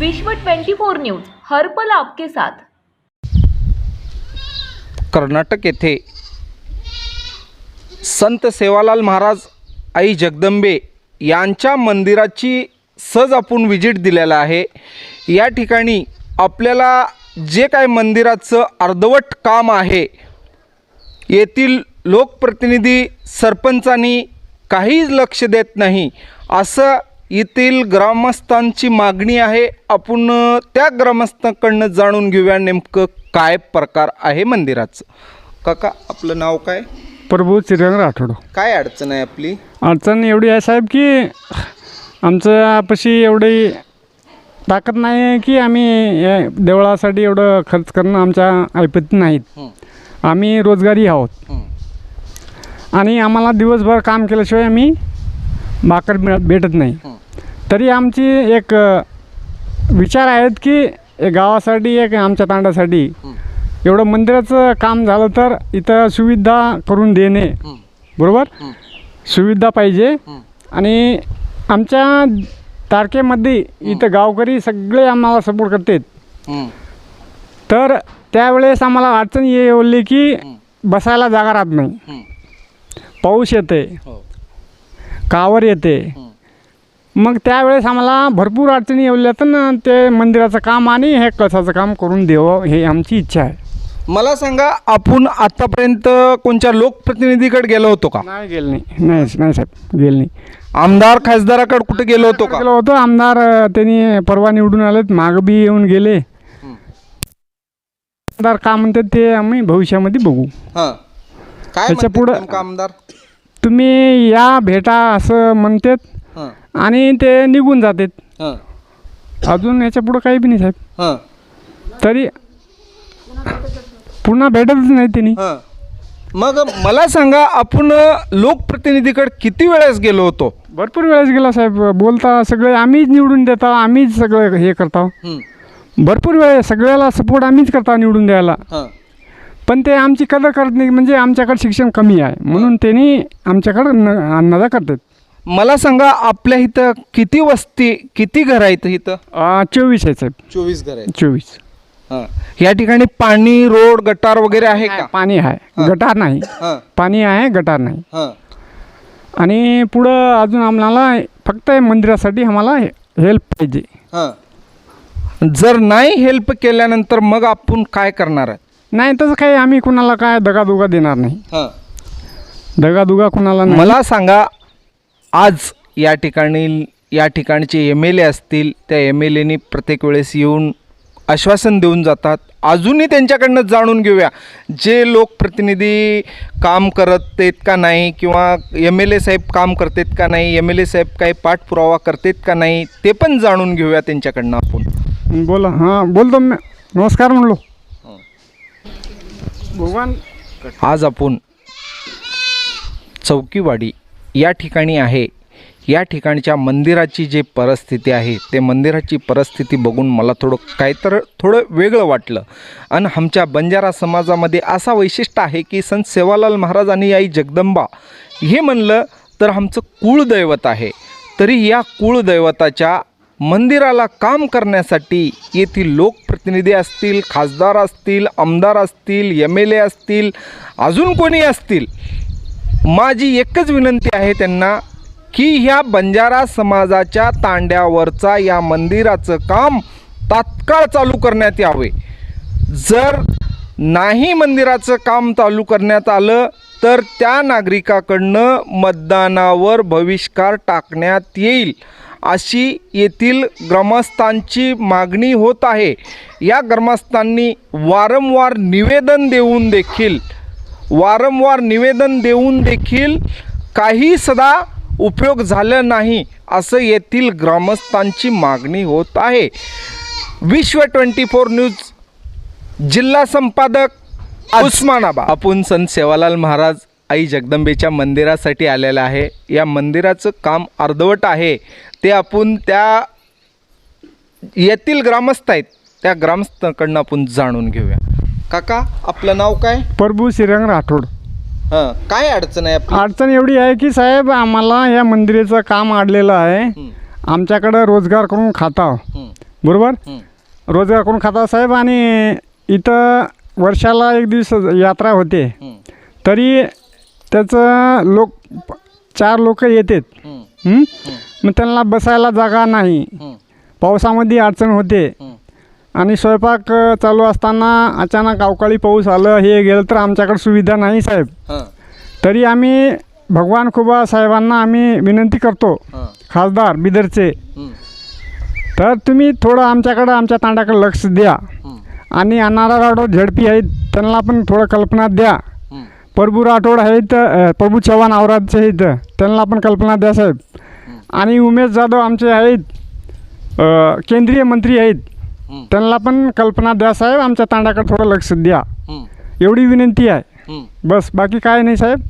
विश्व 24 न्यूज हर्पल आपके साथ. कर्नाटक येथे संत सेवालाल महाराज आई जगदंबे यांच्या मंदिराची सहज आपण विजिट दिलेला आहे. या ठिकाणी आपल्याला जे काय मंदिराचं अर्धवट काम आहे येथील लोकप्रतिनिधी सरपंचांनी काहीच लक्ष देत नाही असं येथील ग्रामस्थांची मागणी आहे. आपण त्या ग्रामस्थांकडनं जाणून घेऊया नेमकं काय प्रकार आहे मंदिराचं. काका आपलं नाव काय? प्रभू श्रीरंग राठोड. काय अडचण आहे आपली? अडचण एवढी आहे साहेब की आमच्यापाशी एवढी ताकद नाही आहे की आम्ही देवळासाठी एवढं खर्च करणं आमच्या ऐपती नाहीत. आम्ही रोजगारी आहोत. आणि आम्हाला दिवसभर काम केल्याशिवाय आम्ही भाकर मिळत भेटत नाही. तरी आमची एक विचार आहेत की एक गावासाठी एक आमच्या तांड्यासाठी हं. एवढं मंदिराचं काम झालं तर इथं सुविधा करून देणे बरोबर. सुविधा पाहिजे. आणि आमच्या तारखेमध्ये इथं गावकरी सगळे आम्हाला सपोर्ट करतात तर त्यावेळेस आम्हाला अडचण येवली की. बसायला जागा राहत नाही. पाऊस येते हो. कावर येते. मग त्यावेळेस आम्हाला भरपूर अडचणी येवल्या तर ना ते मंदिराचं काम आणि हे कळसाचं काम करून द्यावं हे आमची इच्छा आहे. मला सांगा आपण आतापर्यंत कोणत्या लोकप्रतिनिधीकडे गेलो होतो का? नाही गेलं नाही. नाही नाही साहेब गेलं नाही. आमदार खासदाराकडे कुठे गेलो होतो का? गेलो होतो. आमदार त्यांनी परवा निवडून आलेत मागं बी येऊन गेले. आमदार का म्हणतात ते आम्ही भविष्यामध्ये बघू. हां. काय त्याच्या म्हणतात पुढं- नेमकं आमदार? तुम्ही या भेटा असं म्हणतात हां. आणि ते निघून जातात. हां. अजून याच्या पुढं काही बी नाही साहेब. हां. तरी पुन्हा भेटतच नाही त्यांनी हां. मग मला सांगा आपण लोकप्रतिनिधीकडे किती वेळेस गेलो होतो? भरपूर वेळेस गेला साहेब. बोलता सगळे आम्हीच निवडून देता आम्हीच सगळं हे करता. हं, भरपूर वेळेस सगळ्याला सपोर्ट आम्हीच करता निवडून द्यायला. हां. पण ते आमची कदर करत नाही म्हणजे आमच्याकडे शिक्षण कमी आहे. म्हणून त्यांनी आमच्याकडं न अन्नदा करतात. मला सांगा आपल्या इथं किती वस्ती किती घर आहेत इथं? अं, चोवीस आहे साहेब. चोवीस घर आहेत. चोवीस. हां. या ठिकाणी पाणी रोड गटार वगैरे आहे का? पाणी आहे. गटार नाही. हां. पाणी आहे गटार नाही. हां. आणि पुढं अजून आम्हाला फक्त मंदिरासाठी आम्हाला हेल्प पाहिजे. हां. जर नाही हेल्प केल्यानंतर मग आपण काय करणार आहे नाही तसं काही आम्ही कुणाला काय दगादुगा देणार नाही. हां. दगादुगा कुणाला नाही. मला सांगा आज या ठिकाणी या ठिकाणचे एम एल ए असतील त्या एम एल एनी प्रत्येक वेळेस येऊन आश्वासन देऊन जातात. अजूनही त्यांच्याकडनं जाणून घेऊया. जे लोकप्रतिनिधी काम करत आहेत का नाही किंवा एम एल ए साहेब काम करतात का नाही एम एल ए साहेब काही पाठपुरावा करतात का नाही ते पण जाणून घेऊया त्यांच्याकडनं आपण. बोला. हां बोलतो. मी नमस्कार म्हणलो. भगवान आज आपण चौकीवाडी या ठिकाणी आहे. या ठिकाणच्या मंदिराची जी परिस्थिती आहे ते मंदिराची परिस्थिती बघून मला थोडं काय तर थोडं वेगळं वाटलं. आणि आमच्या बंजारा समाजामध्ये असा वैशिष्ट्य आहे की संत सेवालाल महाराज आणि आई जगदंबा हे म्हणलं तर आमचं कुळदैवत आहे. तरी या कुळदैवताच्या मंदिराला काम करण्यासाठी येथील लोक लोकप्रतिनिधी असतील खासदार असतील आमदार असतील एम एल ए असतील अजून कोणी असतील? माझी एकच विनंती आहे त्यांना की ह्या बंजारा समाजाच्या तांड्यावरचा या मंदिराचं काम तात्काळ चालू करण्यात यावे. जर नाही मंदिराचं काम चालू करण्यात आलं तर त्या नागरिकाकडनं मतदानावर बहिष्कार टाकण्यात येईल. अशी येथील ग्रामस्थांची मागणी होत आहे. या ग्रामस्थांनी वारंवार निवेदन देऊन देखील वारंवार निवेदन देऊन देखील काही सदा उपयोग झाला नाही असं येथील ग्रामस्थांची मागणी होत आहे. विश्व ट्वेंटी फोर न्यूज जिल्हा संपादक उस्मानाबाद. आपण संत सेवालाल महाराज आई जगदंबेच्या मंदिरासाठी आलेला आहे. या मंदिराचं काम अर्धवट आहे. ते आपण त्या येथील ग्रामस्थ आहेत. त्या ग्रामस्थाकडनं आपण जाणून घेऊया. काका आपलं नाव काय? प्रभू श्रीरंग राठोड. हां काय अडचण आहे आपली? अडचण एवढी आहे की साहेब आम्हाला या मंदिराचं काम अडलेलं आहे. आमच्याकडं रोजगार करून खाता. हं, बरोबर? हं. रोजगार करून खाता साहेब आणि इथं वर्षाला एक दिवस यात्रा होते. हं. तरी त्याचं लोक चार लोक येतात हं. मग त्यांना बसायला जागा नाही. पावसामध्ये अडचण होते. आणि स्वयंपाक अ, चालू असताना अचानक अवकाळी पाऊस आलं हे गेलं तर आमच्याकडे सुविधा नाही साहेब. तरी आम्ही भगवान खुबा साहेबांना आम्ही विनंती करतो. खासदार बिदरचे. तर तुम्ही थोडं आमच्याकडं आमच्या तांड्याकडे लक्ष द्या. आणि अनारा राठोड झडपी आहेत त्यांना पण थोडं कल्पना द्या. प्रभू राठोड आहेत प्रभू चव्हाण औरादचे आहेत त्यांना पण कल्पना द्या साहेब आणि उमेश जाधव आमचे आहेत केंद्रीय मंत्री आहेत हं. त्यांना पण कल्पना द्या साहेब आमच्या तांड्याकडे थोडं लक्ष द्या. एवढी विनंती आहे हं. बस बाकी काय नाही साहेब.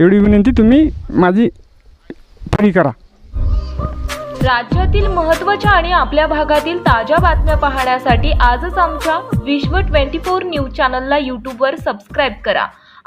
एवढी विनंती तुम्ही माझी पुरी करा राज्यातील महत्त्वाच्या आणि आपल्या भागातील ताज्या बातम्या पाहण्यासाठी आजच आमच्या विश्व ट्वेंटी फोर न्यूज चॅनलला यूट्यूबवर सबस्क्राईब करा